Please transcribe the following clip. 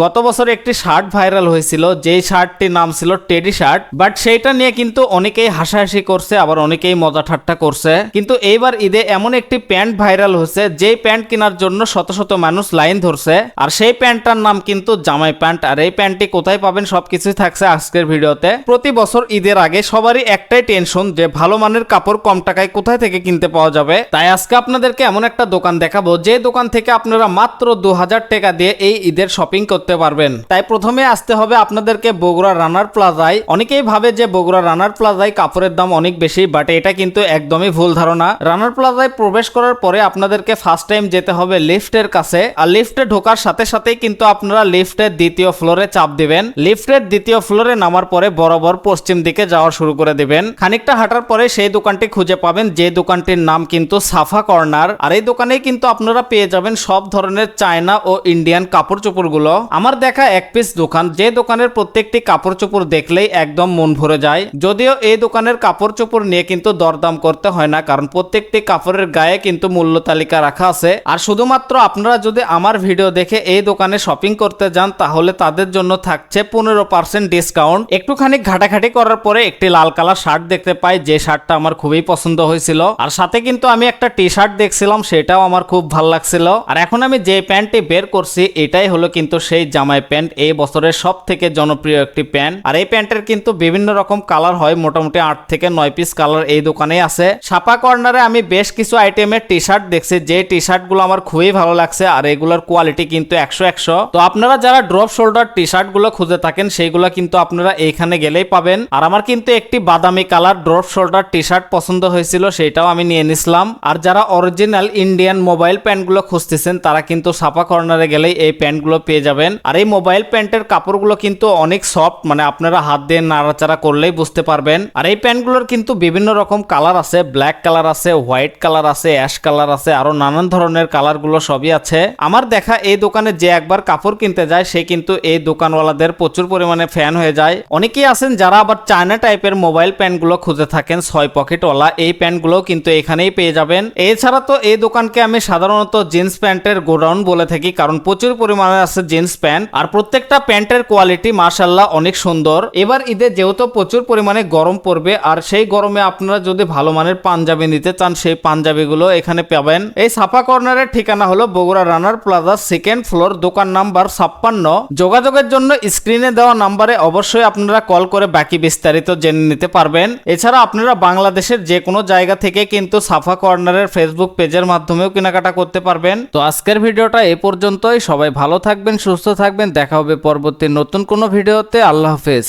গত বছর একটি শার্ট ভাইরাল হয়েছিল, যেই শার্টটির নাম ছিল টেডি শার্ট, বাট সেইটা নিয়ে কিন্তু অনেকেই হাসাহাসি করছে, আবার অনেকেই মজা ঠাট্টা করছে। কিন্তু এইবার ঈদে এমন একটি প্যান্ট ভাইরাল হয়েছে, যেই প্যান্ট কেনার জন্য শত শত মানুষ লাইন ধরছে, আর সেই প্যান্টটার নাম কিন্তু জামাই প্যান্ট। আর এই প্যান্টটি কোথায় পাবেন সবকিছুই থাকছে আজকের ভিডিওতে। প্রতি বছর ঈদের আগে সবারই একটাই টেনশন যে ভালো মানের কাপড় কম টাকায় কোথায় থেকে কিনতে পাওয়া যাবে। তাই আজকে আপনাদেরকে এমন একটা দোকান দেখাবো, যে দোকান থেকে আপনারা মাত্র দু হাজার টাকা দিয়ে এই ঈদের শপিং করতে পারবেন। তাই প্রথমে আসতে হবে আপনাদেরকে বগুড়া রানার প্লাজায়। অনেকেই ভাবে যে বগুড়া রানার প্লাজায় কাপড়ের দাম অনেক বেশি বাট এটা কিন্তু একদমই ভুল ধারণা। রানার প্লাজায় প্রবেশ করার পরে আপনাদেরকে ফার্স্ট টাইম যেতে হবে লিফটের কাছে, আর লিফটে ঢোকার সাথে সাথেই কিন্তু আপনারা লিফটের দ্বিতীয় ফ্লোরে চাপ দিবেন। লিফটের দ্বিতীয় ফ্লোরে নামার পরে বরাবর পশ্চিম দিকে যাওয়া শুরু করে দিবেন। খানিকটা হাঁটার পরে সেই দোকানটি খুঁজে পাবেন, যে দোকানটির নাম কিন্তু সাফা কর্নার। আর এই দোকানেই কিন্তু আপনারা পেয়ে যাবেন সব ধরনের চায়না ও ইন্ডিয়ান কাপড় চোপড়গুলো আমার দেখা এক পিস দোকান, যে দোকানের প্রত্যেকটি কাপড় চোপড় দেখলেই একদম মন ভরে যায়। যদিও এই দোকানের কাপড় চোপড় নিয়ে কিন্তু দরদাম করতে হয় না, কারণ প্রত্যেকটি কাপড়ের গায়ে কিন্তু মূল্য তালিকা রাখা আছে। আর শুধুমাত্র আপনারা যদি আমার ভিডিও দেখে এই দোকানে শপিং করতে যান, তাহলে তাদের জন্য থাকছে পনেরো পার্সেন্ট ডিসকাউন্ট একটুখানি ঘাটাঘাটি করার পরে একটি লাল কালার শার্ট দেখতে পাই, যে শার্টটা আমার খুবই পছন্দ হয়েছিল। আর সাথে কিন্তু আমি একটা টি শার্ট দেখছিলাম, সেটাও আমার খুব ভালো লাগছিল। আর এখন আমি যে প্যান্টটি বের করছি, এটাই হলো কিন্তু সেই জামাই প্যান্ট এই বছরের সব থেকে জনপ্রিয় একটি প্যান্ট। আর এই প্যান্টের কিন্তু বিভিন্ন রকম কালার হয়, মোটামুটি আট থেকে নয় পিস কালার এই দোকানে আছে। ছাপা কর্নারে আমি বেশ কিছু আইটেমের টি শার্ট দেখছি, যে টি শার্টগুলো আমার খুবই ভালো লাগছে আর এগুলোর কোয়ালিটি কিন্তু একশো একশো। তো আপনারা যারা ড্রপ শোল্ডার টি শার্টগুলো খুঁজে থাকেন, সেইগুলো কিন্তু আপনারা এইখানে গেলেই পাবেন। আর আমার কিন্তু একটি বাদামি colour drop shoulder T shirt পছন্দ হয়েছিল সেটাও আমি নিয়ে নিছিলাম। আর যারা অরিজিনাল ইন্ডিয়ান মোবাইল প্যান্টগুলো খুঁজতেছেন, তারা কিন্তু ছাপা কর্নারে গেলেই এই প্যান্টগুলো পেয়ে যাবেন। আর এই মোবাইল প্যান্টের কাপড়গুলো কিন্তু অনেক সফট মানে আপনারা হাত দিয়ে নাড়াচাড়া করলেই বুঝতে পারবেন। আর এই প্যান্টগুলোর কিন্তু বিভিন্ন রকম কালার আছে ব্ল্যাক কালার আছে হোয়াইট কালার আছে অ্যাশ কালার আছে, আরও নানান ধরনের কালারগুলো সবই আছে। আমার দেখা এই দোকানে যে একবার কাপড় কিনতে যায়, সে কিন্তু এই দোকানওয়ালাদের প্রচুর পরিমাণে ফ্যান হয়ে যায়। অনেকেই আছেন যারা আবার চায়না টাইপের মোবাইল প্যান্টগুলো খুঁজে থাকেন, ছয় পকেটওয়ালা এই প্যান্টগুলো কিন্তু এখানেই পেয়ে যাবেন। এছাড়া তো এই দোকানকে আমি সাধারণত জিন্স প্যান্টের গোডাউন বলে থাকি, কারণ প্রচুর পরিমাণে আছে জিন্স প্যান্ট। আর প্রত্যেকটা প্যান্টের কোয়ালিটি মার্শাল্লাহ অনেক সুন্দর। এবার ঈদে যেহেতু প্রচুর পরিমাণে গরম পড়বে, আর সেই গরমে আপনারা যদি ভালো মানের পাঞ্জাবি নিতে চান, সেই পাঞ্জাবিগুলো এখানে পাবেন। এই সাফা কর্নারের ঠিকানা হলো Bogura runner plaza, second floor, দোকান নাম্বার ছাপ্পান্ন। যোগাযোগের জন্য স্ক্রিনে দেওয়া নাম্বারে অবশ্যই আপনারা কল করে বাকি বিস্তারিত জেনে নিতে পারবেন। এছাড়া আপনারা বাংলাদেশের যে কোনো জায়গা থেকে কিন্তু সাফা কর্নারের ফেসবুক পেজের মাধ্যমেও কেনাকাটা করতে পারবেন। তো আজকের ভিডিওটা এ পর্যন্তই। সবাই ভালো থাকবেন, সুস্থ থাকবেন দেখা হবে পরবর্তী নতুন কোনো ভিডিওতে। আল্লাহ হাফেজ।